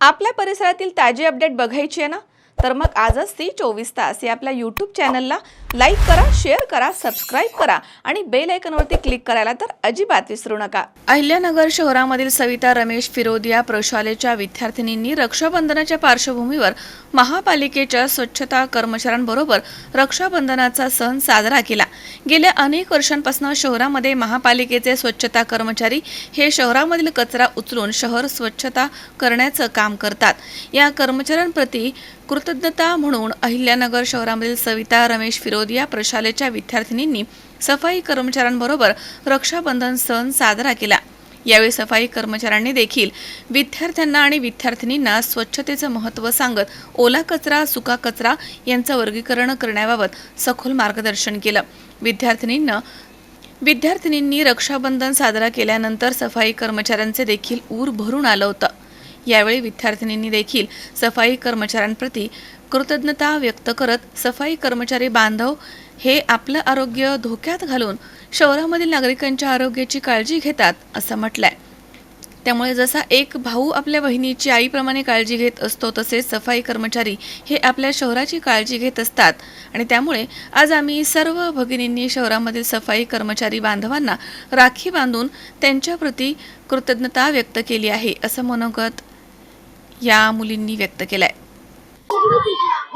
आपल्या परिसरातील ताजी अपडेट बघायची आहे ना? तर मग आजच ती चोवीस तास या आपल्या यूट्यूब चॅनलला लाईक करा शेअर करा सबस्क्राईब करा आणि बेल आयकनवरती क्लिक करायला तर अजिबात विसरू नका. अहिल्यानगर शहरामधील सविता रमेश फिरोदिया प्रशालेच्या विद्यार्थिनींनी रक्षाबंधनाच्या पार्श्वभूमीवर महापालिकेच्या स्वच्छता कर्मचाऱ्यांबरोबर रक्षाबंधनाचा सण साजरा केला. गेल्या अनेक वर्षांपासून शहरामध्ये महापालिकेचे स्वच्छता कर्मचारी हे शहरामधील कचरा उचलून शहर स्वच्छता करण्याचं काम करतात. या कर्मचाऱ्यांप्रती कृत कृतज्ञता म्हणून अहिल्यानगर शहरामधील सविता रमेश फिरोदिया प्रशालेच्या विद्यार्थिनींनी सफाई कर्मचाऱ्यांबरोबर रक्षाबंधन सण साजरा केला. यावेळी सफाई कर्मचाऱ्यांनी देखील विद्यार्थ्यांना आणि विद्यार्थिनींना स्वच्छतेचं महत्त्व सांगत ओला कचरा सुका कचरा यांचं वर्गीकरण करण्याबाबत सखोल मार्गदर्शन केलं. विद्यार्थिनींना विद्यार्थिनींनी रक्षाबंधन साजरा केल्यानंतर सफाई कर्मचाऱ्यांचे देखील ऊर भरून आलं होतं. यावेळी विद्यार्थिनींनी देखील सफाई कर्मचाऱ्यांप्रती कृतज्ञता व्यक्त करत सफाई कर्मचारी बांधव हे आपलं आरोग्य धोक्यात घालून शहरामधील नागरिकांच्या आरोग्याची काळजी घेतात असं म्हटलंय. त्यामुळे जसा एक भाऊ आपल्या बहिणीची आईप्रमाणे काळजी घेत असतो तसेच सफाई कर्मचारी हे आपल्या शहराची काळजी घेत असतात. आणि त्यामुळे आज आम्ही सर्व भगिनींनी शहरामधील सफाई कर्मचारी बांधवांना राखी बांधून त्यांच्याप्रती कृतज्ञता व्यक्त केली आहे असं मनोगत या मुलींनी व्यक्त केलाय.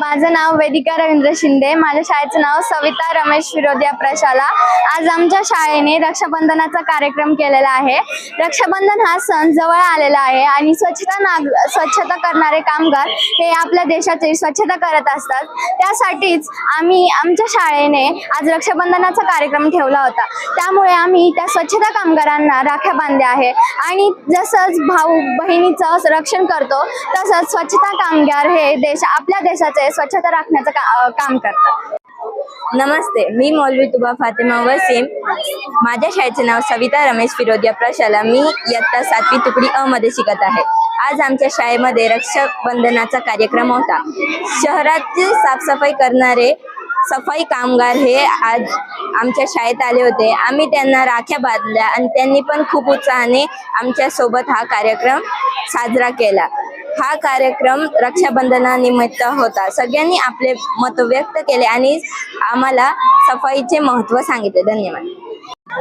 माझं नाव वेदिका रवींद्र शिंदे. माझ्या शाळेचं नाव सविता रमेश विरोधिया प्रशाला. आज आमच्या शाळेने रक्षाबंधनाचा कार्यक्रम केलेला आहे. रक्षाबंधन हा सण जवळ आलेला आहे आणि स्वच्छता नाग स्वच्छता करणारे कामगार हे आपल्या देशाची स्वच्छता करत असतात. त्यासाठीच आम्ही आमच्या शाळेने आज रक्षाबंधनाचा कार्यक्रम ठेवला होता. त्यामुळे आम्ही त्या स्वच्छता कामगारांना राख्या बांधल्या आहे आणि जसंच भाऊ बहिणीचं रक्षण करतो तसंच स्वच्छता कामगार हे देश आपल्या देशाचे स्वच्छता राखण्याचं का, काम करतात. नमस्ते मी मौलवी तुबा फातिमा वसीम. माझ्या शाळेचे नाव सविता रमेश फिरोदिया प्रशाला. मी इयत्ता सातवी तुकडी अ मध्ये शिकत आहे. आज आमच्या शाळेमध्ये रक्षाबंधनाचा कार्यक्रम होता. शहराची साफसफाई करणारे सफाई कामगार हे आज आमच्या शाळेत आले होते. आम्ही त्यांना राख्या बांधल्या आणि त्यांनी पण खूप उत्साहाने आमच्यासोबत हा कार्यक्रम साजरा केला. हा कार्यक्रम रक्षाबंधनानिमित्त होता. सगळ्यांनी आपले मत व्यक्त केले आणि आम्हाला सफाईचे महत्त्व सांगितले. धन्यवाद.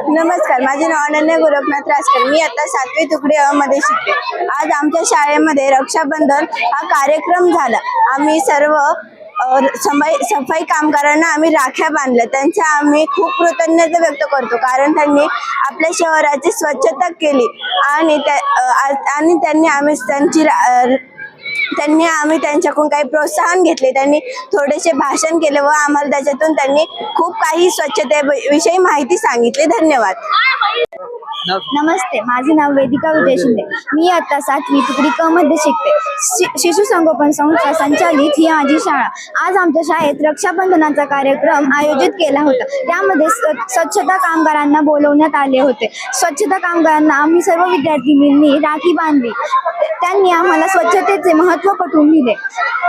नमस्कार माझे नाव अनन्य गोरखनाथ राजकर. मी आता सातवी तुकडी अ मध्ये शिकते. आज आमच्या शाळेमध्ये रक्षाबंधन हा कार्यक्रम झाला. आम्ही सर्व सफाई सफाई कामगारांना आम्ही राख्या बांधल्या. त्यांच्या आम्ही खूप कृतज्ञता व्यक्त करतो. कारण त्यांनी आपल्या शहराची स्वच्छता केली. आणि त्या आणि त्यांनी आम्ही त्यांची रा- त्यांनी आम्ही त्यांच्याकडून काही प्रोत्साहन घेतले. त्यांनी थोडेसे भाषण केले व आम्हाला त्याच्यातून त्यांनी खूप काही स्वच्छतेविषयी माहिती सांगितली. धन्यवाद. नमस्ते माझे नाव वेदिका विजय शिंदे. मी आता सातवी तुकडी क मध्ये शिकते. शि- शिशु संगोपन संस्था संचालित ही माझी शाळा. आज आमच्या शाळेत रक्षाबंधनाचा कार्यक्रम आयोजित केला होता. त्यामध्ये स्वच्छता कामगारांना बोलवण्यात आले होते. स्वच्छता कामगारांना आम्ही सर्व विद्यार्थिनींनी राखी बांधली. त्यांनी आम्हाला स्वच्छतेचे महत्त्व पटवून दिले.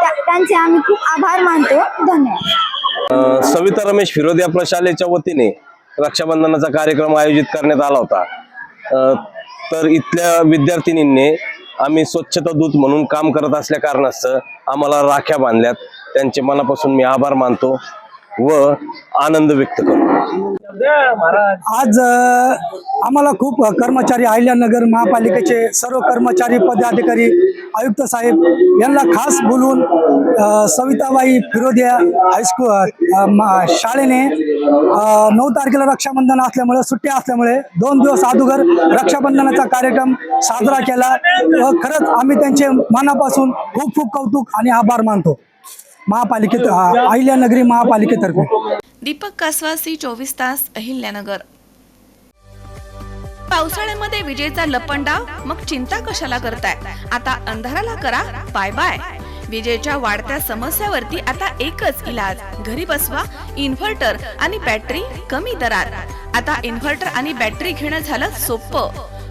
त्यांचे आम्ही खूप आभार मानतो. धन्यवाद. सविता रमेश फिरोदिया प्रशालेच्या वतीने रक्षाबंधनाचा कार्यक्रम आयोजित करण्यात आला होता. तर इथल्या विद्यार्थिनींनी आम्ही स्वच्छता दूत म्हणून काम करत असल्या कारणास्तव आम्हाला राख्या बांधल्यात. त्यांचे मनापासून मी आभार मानतो. व आनंद व्यक्त करतो. आज आम्हाला खूप कर्मचारी अहिल्यानगर महापालिकेचे सर्व कर्मचारी पदाधिकारी आयुक्त साहेब यांना खास बोलून सविताबाई फिरोदिया हायस्कूल शाळेने नऊ तारखेला रक्षाबंधन असल्यामुळे सुट्टी असल्यामुळे दोन दिवस अगोदर रक्षाबंधनाचा कार्यक्रम साजरा केला. व खरंच आम्ही त्यांचे मनापासून खूप खूप कौतुक आणि आभार मानतो. महापालिकेत अहिल्यानगरी महापालिकेतर्फे. दीपक कासवासी चोवीस तास अहिल्यानगर. पावसाळ्यामध्ये विजेचा लपंडाव? मग चिंता कशाला करताय? आता अंधाराला करा बाय बाय विजेच्या वाढत्या समस्यावरती आता एकच इलाज. घरी बसवा इन्व्हर्टर आणि बॅटरी कमी दरात. आता इन्व्हर्टर आणि बॅटरी घेणं झालं सोपं.